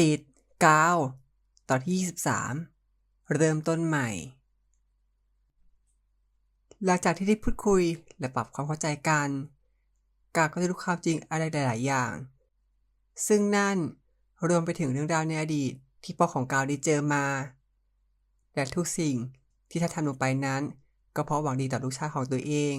ติดกาวตอนที่ 23 เริ่มต้นใหม่ หลังจากที่ได้พูดคุยและปรับความเข้าใจกัน กาก็ได้รู้ความจริงอะไรหลาย ๆ อย่าง ซึ่งนั่นรวมไปถึงเรื่องราวในอดีตที่พ่อของกาวได้เจอมา และทุกสิ่งที่ท่านทำลงไปนั้น ก็เพราะหวังดีต่อลูกชายของตัวเอง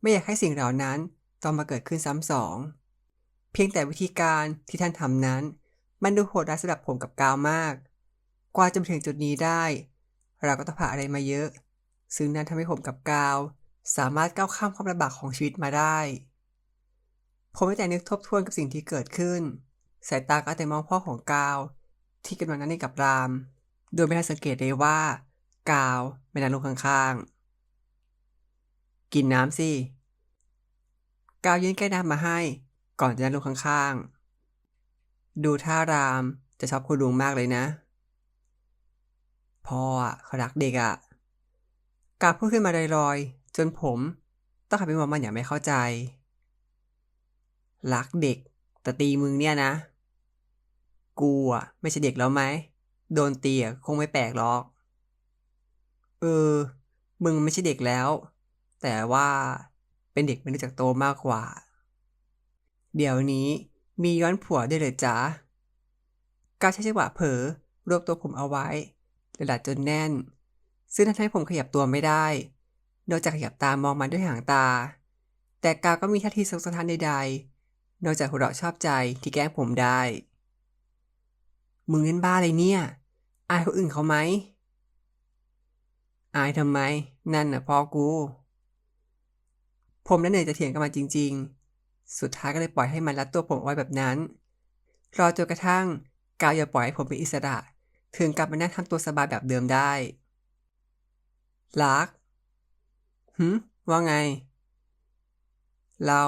ไม่อยากให้สิ่งเหล่านั้นต้องมาเกิดขึ้นซ้ำสอง เพียงแต่วิธีการที่ท่านทำนั้น มันดูโหดร้ายสำหรับผมกับกาวมาก กว่าจะมาถึงจุดนี้ได้ เราก็ต้องผ่านอะไรมาเยอะ ซึ่งนั่นทำให้ผมกับกาว สามารถก้าวข้ามความลำบากของชีวิตมาได้ ผมไม่แต่นึกทบทวนกับสิ่งที่เกิดขึ้น สายตาก็เอาแต่มองพ่อของกาว ที่กำลังนั่งเล่นกับราม โดยไม่ทันสังเกตเลยว่า กาวไม่นั่งลงข้างๆ กินน้ำสิ กาวยื่นแก้วน้ำมาให้ ก่อนจะนั่งลงข้างๆ ดูท่ารามจะชอบคุณลุงมากเลยนะ พ่ออะเขารักเด็กอะกาวพูดขึ้นมาลอยๆ จนผมต้องหันไปมองมันอย่างไม่เข้าใจ รักเด็ก แต่ตีมึงเนี่ยนะ กูอะไม่ใช่เด็กแล้วไหม โดนตีอะคงไม่แปลกหรอก เออ มึงไม่ใช่เด็กแล้ว แต่ว่าเป็นเด็กไม่รู้จักโตมากกว่า เดี๋ยวนี้ มีย้อนผัวได้เลยจ๊ะการใช้จังหวะเผลอรวบตัวผมเอาไว้ระดับจนแน่น ซึ่งทำให้ผมขยับตัวไม่ได้ นอกจากขยับตามองมันด้วยหางตา แต่กาก็มีท่าทีสงสารใดๆ นอกจากหัวเราะชอบใจที่แกล้งผมได้ มึงเล่นบ้าอะไรเนี่ย อายคนอื่นเขาไหม อายทำไม นั่นน่ะพ่อกู ผมและเหนื่อยจะเถียงกันมาจริง ๆ สุดท้ายก็เลยปล่อยให้มันรัดตัวผมไว้แบบนั้น รอจนกระทั่งกาวอย่าปล่อยให้ผมเป็นอิสระ ถึงกลับมานั่งทำตัวสบายแบบเดิมได้รักหืมว่าไง เรา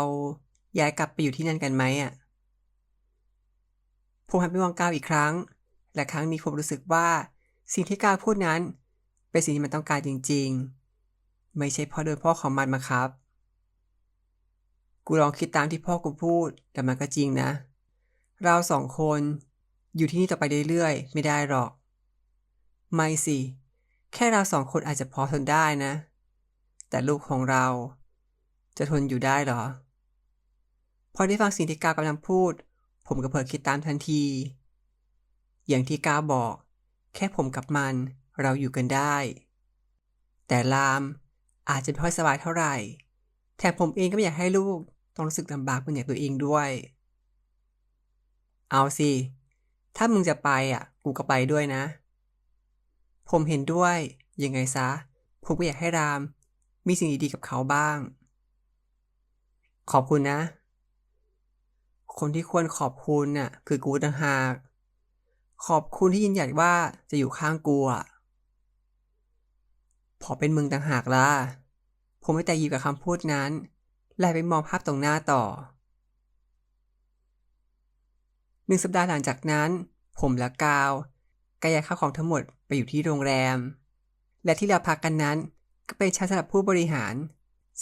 ย้ายกลับไปอยู่ที่นั่นกันไหมอะผมหันไปมองกาวอีกครั้ง และครั้งนี้ผมรู้สึกว่า สิ่งที่กาวพูดนั้น เป็นสิ่งที่มันต้องการจริง ๆ ไม่ใช่เพราะโดยพ่อของมันมาครับ กูลองคิดตามที่พ่อกูพูดแต่มันก็จริงนะ เราสองคนอยู่ที่นี่ต่อไปเรื่อยๆ ไม่ได้หรอก ไม่สิ แค่เราสองคนอาจจะพอทนได้นะ แต่ลูกของเราจะทนอยู่ได้หรอ พอได้ฟังสิ่งที่กาวกำลังพูด ผมก็เผลอคิดตามทันที อย่างที่กาวบอก แค่ผมกับมันเราอยู่กันได้ แต่ลามอาจจะไม่ค่อยสบายเท่าไหร่ แถมผมเองก็ไม่อยากให้ลูก ต้องรู้สึกลำบากเหมือนอย่างตัวเองด้วย เอาสิ ถ้ามึงจะไปอะ กูก็ไปด้วยนะ ผมเห็นด้วย ยังไงซะ ผมก็อยากให้ราม มีสิ่งดีๆกับเขาบ้าง ขอบคุณนะ คนที่ควรขอบคุณน่ะ คือกูต่างหาก ขอบคุณที่ยืนหยัดว่าจะอยู่ข้างกูอะพอเป็นมึงต่างหากล่ะ ผมไม่แต่ยิบกับคำพูดนั้น และไปมองภาพตรงหน้าต่อ หนึ่งสัปดาห์หลังจากนั้น ผมและกาวก็ย้ายข้าวของทั้งหมดไปอยู่ที่โรงแรม และที่เราพักกันนั้น ก็เป็นชั้นสำหรับผู้บริหาร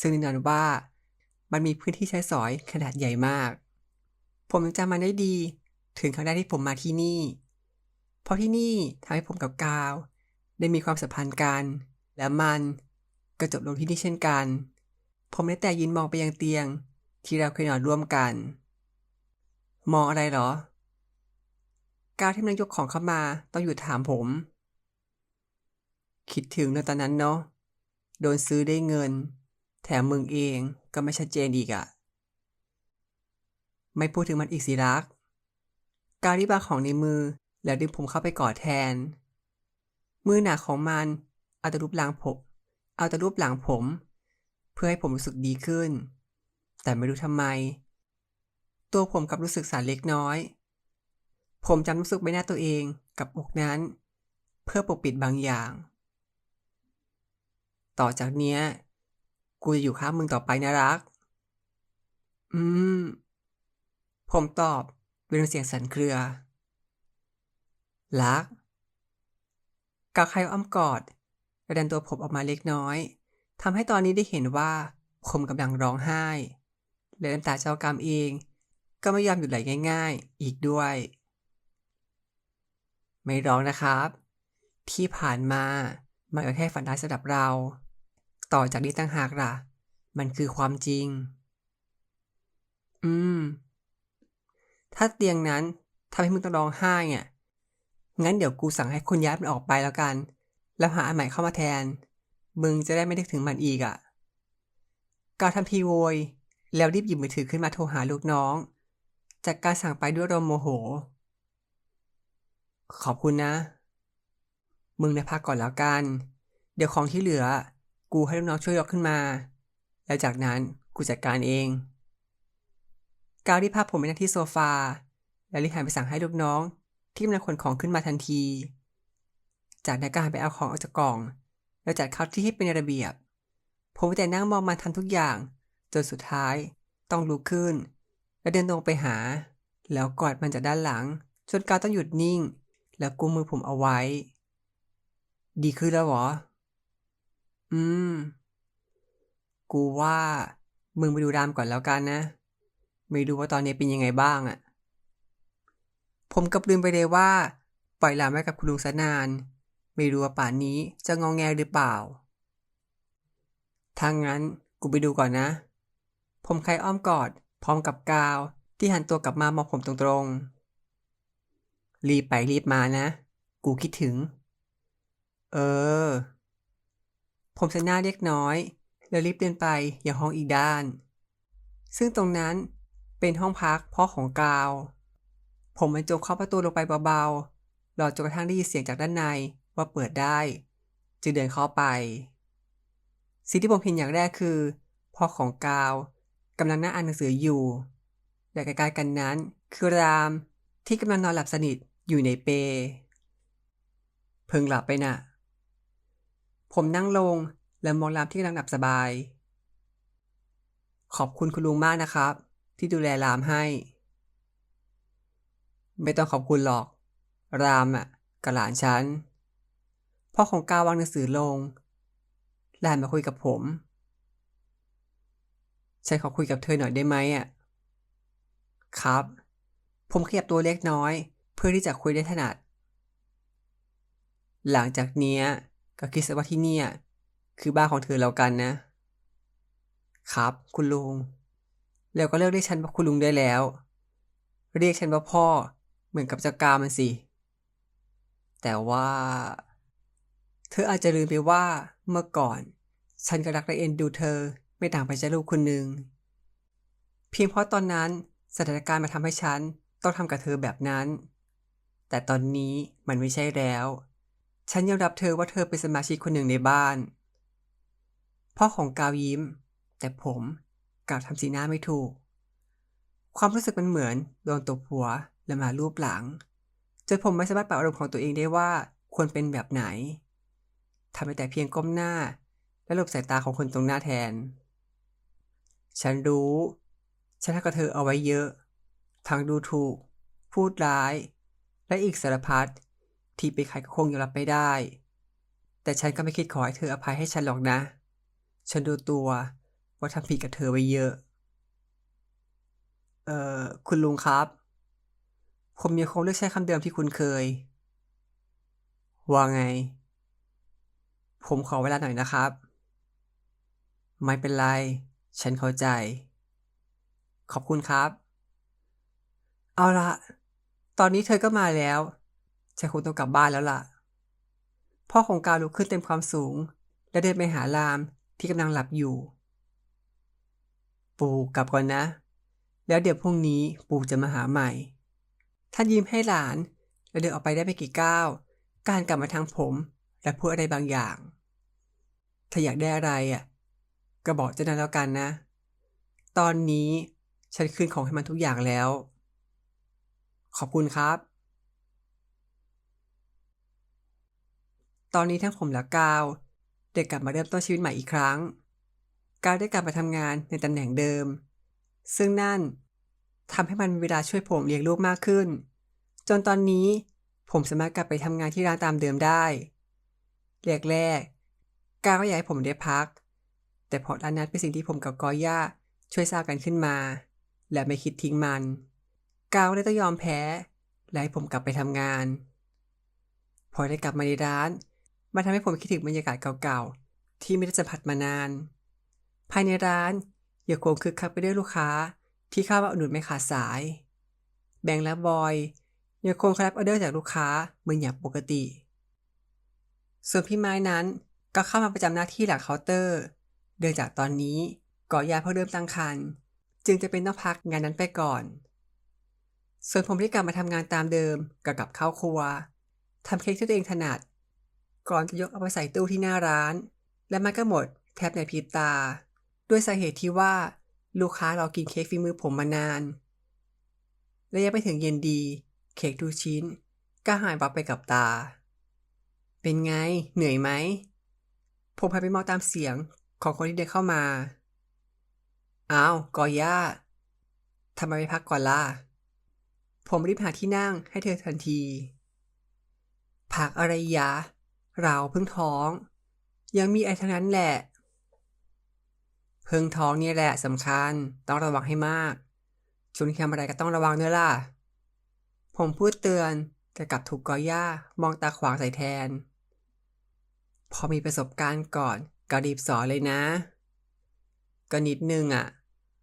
ซึ่งแน่นอนว่ามันมีพื้นที่ใช้สอยขนาดใหญ่มาก ผมยังจำมันได้ดี ถึงครั้งแรกที่ผมมาที่นี่ เพราะที่นี่ทำให้ผมกับกาว ได้มีความสัมพันธ์กัน และมันก็จบลงที่นี่เช่นกัน ผมได้แต่ยืนมองไปยังเตียง ที่เราเคยนอนร่วมกัน มองอะไรหรอ กาวที่กำลังยกของเข้ามาต้องหยุดถามผม คิดถึงในตอนนั้นเนาะ โดนซื้อได้เงิน แถมมึงเองก็ไม่ชัดเจนอีกอะไม่พูดถึงมันอีกสิรัก กาวรีบาของในมือแล้วดึงผมเข้าไปกอดแทน มือหนาของมันเอาแต่รูปหลังผม เอาแต่รูปหลังผม เพื่อให้ผมรู้สึกดีขึ้น แต่ไม่รู้ทำไม ตัวผมกลับรู้สึกสั่นเล็กน้อย ผมจำรู้สึกใบหน้าตัวเองกับอกนั้น เพื่อปกปิดบางอย่าง ต่อจากเนี้ย กูจะอยู่ข้างมึงต่อไปนะรัก อืม ผมตอบเป็นเสียงสั่นเครือ รักกาวใครอ้อมกอดกระดันตัวผมออกมาเล็กน้อย ทำให้ตอนนี้ได้เห็นว่าผมกำลังร้องไห้และน้ำตาเจ้ากรรมเอง ก็ไม่ยอมหยุดไหลง่าย ๆ อีกด้วย ไม่ร้องนะครับ ที่ผ่านมามันก็แค่ฝันร้ายสำหรับเรา ต่อจากนี้ตั้งหากล่ะ มันคือความจริง อืม ถ้าเตียงนั้นทำให้มึงต้องร้องไห้อะงั้นเดี๋ยวกูสั่งให้คนย้ายมันออกไปแล้วกัน แล้วหาอันใหม่เข้ามาแทน มึงจะได้ไม่นึกถึงมันอีกอะกาวทำทีโวย แล้วรีบหยิบมือถือขึ้นมาโทรหาลูกน้อง จากการสั่งไปด้วยรมโมโห ขอบคุณนะ มึงได้พักก่อนแล้วกัน เดี๋ยวของที่เหลือ กูให้ลูกน้องช่วยยกขึ้นมา แล้วจากนั้นกูจัดการเอง กาวรีบพาผมไปนั่งที่โซฟา แล้วรีบหันไปสั่งให้ลูกน้อง ที่กำลังขนของขึ้นมาทันที จากนั้นก็หันไปเอาของออกจากกล่อง แล้วจัดเขาที่ให้เป็นระเบียบ ผมแต่นั่งมองมันทำทุกอย่าง จนสุดท้ายต้องลุกขึ้น และเดินตรงไปหา แล้วกอดมันจากด้านหลังจนกาวต้องหยุดนิ่ง แล้วกุมมือผมเอาไว้ ดีขึ้นแล้วเหรอ อืม กูว่า มึงไปดูรามก่อนแล้วกันนะ ไม่รู้ว่าตอนนี้เป็นยังไงบ้างอะผมกับลืมไปเลยว่า ปล่อยรามไว้กับคุณลุงซะนาน ไม่รู้ว่าป่านนี้จะงองแงหรือเปล่า ถ้างั้นกูไปดูก่อนนะ ผมใครอ้อมกอด พร้อมกับกาวที่หันตัวกลับมามองผมตรงๆ รีบไปรีบมานะ กูคิดถึง เออ ผมชะหน้าเล็กน้อย แล้วรีบเดินไปยังห้องอีกด้าน ซึ่งตรงนั้นเป็นห้องพักพ่อของกาว ผมบรรจงเคาประตูลงไปเบาๆรอจนกระทั่งได้ยินเสียงจากด้านใน ว่าเปิดได้ จึงเดินเข้าไป สิ่งที่ผมเห็นอย่างแรกคือพ่อของกาวกำลังนั่งอ่านหนังสืออยู่ และใกล้ๆกันนั้นคือรามที่กำลังนอนหลับสนิทอยู่ในเป เพิ่งหลับไปน่ะ ผมนั่งลงและมองรามที่กำลังหลับสบาย ขอบคุณคุณลุงมากนะครับ ที่ดูแลรามให้ ไม่ต้องขอบคุณหรอก รามอะกับหลานฉัน พ่อของกาววางหนังสือลงแลนมาคุยกับผม ฉันขอคุยกับเธอหน่อยได้ไหมอะ ครับ ผมขยับตัวเล็กน้อย เพื่อที่จะคุยได้ถนัด หลังจากเนี้ยก็คิดซะว่าที่เนี่ย คือบ้านของเธอแล้วกันนะ ครับ คุณลุง แล้วก็เลิกเรียกฉันว่าคุณลุงได้แล้ว เรียกฉันว่าพ่อ เหมือนกับเจ้ากามันสิ แต่ว่า เธออาจจะลืมไปว่าเมื่อก่อน ฉันก็รักและเอ็นดูเธอไม่ต่างไปจากลูกคนหนึ่งเพียงเพราะตอนนั้นสถานการณ์มาทำให้ฉันต้องทำกับเธอแบบนั้น แต่ตอนนี้มันไม่ใช่แล้ว ฉันยอมรับเธอว่าเธอเป็นสมาชิกคนหนึ่งในบ้าน พ่อของกาวยิ้ม แต่ผมกลับทำสีหน้าไม่ถูก ความรู้สึกมันเหมือนโดนตบหัวและมารูปหลังจนผมไม่สามารถปรับอารมณ์ของตัวเองได้ว่าควรเป็นแบบไหน ทำไปแต่เพียงก้มหน้า และหลบสายตาของคนตรงหน้าแทน ฉันรู้ ฉันทำกับเธอเอาไว้เยอะ ทั้งดูถูก พูดร้าย และอีกสารพัดที่ไปใครก็คงยอมรับไม่ได้ แต่ฉันก็ไม่คิดขอให้เธออภัยให้ฉันหรอกนะ ฉันดูตัวว่าทำผิดกับเธอไว้เยอะ เอ่อ คุณลุงครับ ผมยังคงเลือกใช้คำเดิมที่คุณเคย ว่าไง ผมขอเวลาหน่อยนะครับ ไม่เป็นไร ฉันเข้าใจ ขอบคุณครับ เอาละ ตอนนี้เธอก็มาแล้วฉันคงต้องกลับบ้านแล้วล่ะ พ่อของกาวลุกขึ้นเต็มความสูง และเดินไปหารามที่กำลังหลับอยู่ ปู่กลับก่อนนะ แล้วเดี๋ยวพรุ่งนี้ปู่จะมาหาใหม่ท่านยิ้มให้หลาน และเดินออกไปได้ไม่กี่ก้าว การกลับมาทางผม และพูดอะไรบางอย่าง ถ้าอยากได้อะไรอะก็บอกเจะนั้นแล้วกันนะ ตอนนี้ฉันคืนของให้มันทุกอย่างแล้ว ขอบคุณครับ ตอนนี้ทั้งผมและกาวได้กลับมาเริ่มต้นชีวิตใหม่อีกครั้ง กาวได้กลับมาทำงานในตำแหน่งเดิม ซึ่งนั่นทำให้มันมีเวลาช่วยผมเลี้ยงลูกมากขึ้น จนตอนนี้ผมสามารถกลับไปทำงานที่ร้านตามเดิมได้ แรกๆกาวก็อยากให้ผมได้พัก แต่พอร้านนั้นเป็นสิ่งที่ผมกับกอย่าช่วยสร้างกันขึ้นมา และไม่คิดทิ้งมันกาวเลยต้องยอมแพ้ และให้ผมกลับไปทำงาน พอได้กลับมาในร้านมันทำให้ผมคิดถึงบรรยากาศเก่าๆ ที่ไม่ได้สัมผัสมานาน ภายในร้านยังคงคึกคักไปด้วยลูกค้าที่เข้ามาอุดหนุนไม่ขาดสาย แบงค์และบอยยังคงรับออเดอร์จากลูกค้าเหมือนอย่างปกติ ส่วนพี่ไม้นั้นก็เข้ามาประจำหน้าที่หลังเคาน์เตอร์เนื่องจากตอนนี้ก่อยาเพิ่งเริ่มตั้งครรภ์จึงจะเป็นต้องพักงานนั้นไปก่อน ส่วนผมที่กลับมาทำงานตามเดิมกับกับข้าวครัวทำเค้กที่ตัวเองถนัด ก่อนจะยกเอาไปใส่ตู้ที่หน้าร้าน และมันก็หมดแทบในพริบตา ด้วยสาเหตุที่ว่าลูกค้ารอกินเค้กฝีมือผมมานาน และยังไม่ถึงเย็นดี เค้กทุกชิ้น ก็หายวับไปกับตา เป็นไง เหนื่อยไหม ผมพาไปมองตามเสียงของคนที่เดินเข้ามา อ้าวกอย่าทำไมไม่พักก่อนล่ะ ผมรีบหาที่นั่งให้เธอทันทีพักอะไรยะ เราเพิ่งท้อง ยังมีไอ้ทั้งนั้นแหละ เพิ่งท้องนี่แหละสำคัญ ต้องระวังให้มากช่วนทำอะไรก็ต้องระวังเนื้อล่ะ ผมพูดเตือนแต่กลับถูกกอย่ามองตาขวางใส่แทน พอมีประสบการณ์ก่อนก็รีบสอนเลยนะ ก็นิดนึงอะ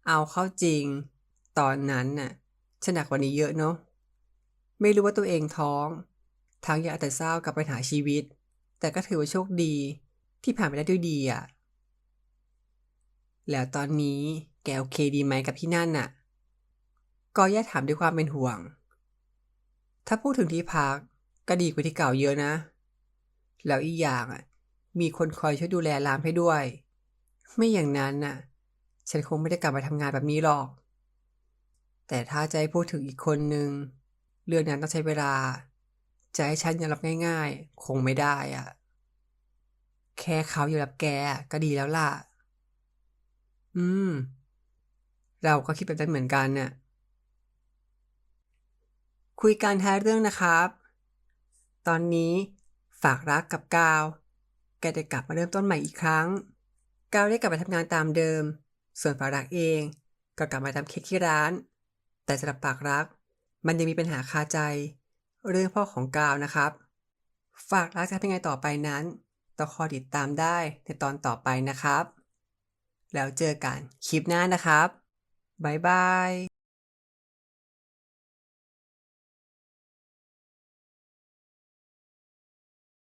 เอาเข้าจริง ตอนนั้นน่ะฉันหนักกว่านี้เยอะเนาะไม่รู้ว่าตัวเองท้อง ทั้งอยากแต่เศร้ากับปัญหาชีวิต แต่ก็ถือว่าโชคดีที่ผ่านไปได้ด้วยดีอะ แล้วตอนนี้แกโอเคดีไหมกับที่นั่นน่ะ ก็ย่าถามด้วยความเป็นห่วง ถ้าพูดถึงที่พักก็ดีกว่าที่เก่าเยอะนะ แล้วอีกอย่างอะ มีคนคอยช่วยดูแลร้านให้ด้วย ไม่อย่างนั้นน่ะ ฉันคงไม่ได้กลับมาทำงานแบบนี้หรอก แต่ถ้าจะให้พูดถึงอีกคนนึง เรื่องนั้นต้องใช้เวลา จะให้ฉันยอมรับง่าย ๆ คงไม่ได้อะ แค่เขาอยู่รับแกก็ดีแล้วล่ะ อืม เราก็คิดแบบนั้นเหมือนกันน่ะ คุยกันท้ายเรื่องนะครับ ตอนนี้ฝากรักกับกาว แกได้กลับมาเริ่มต้นใหม่อีกครั้ง กาวได้กลับมาทำงานตามเดิม ส่วนฝารักเองก็กลับมาทำเค้กที่ร้าน แต่สำหรับฝากรัก มันยังมีปัญหาคาใจ เรื่องพ่อของกาวนะครับ ฝากรักจะเป็นไงต่อไปนั้นต้องคอยติดตามได้ในตอนต่อไปนะครับ แล้วเจอกันคลิปหน้านะครับบ๊ายบาย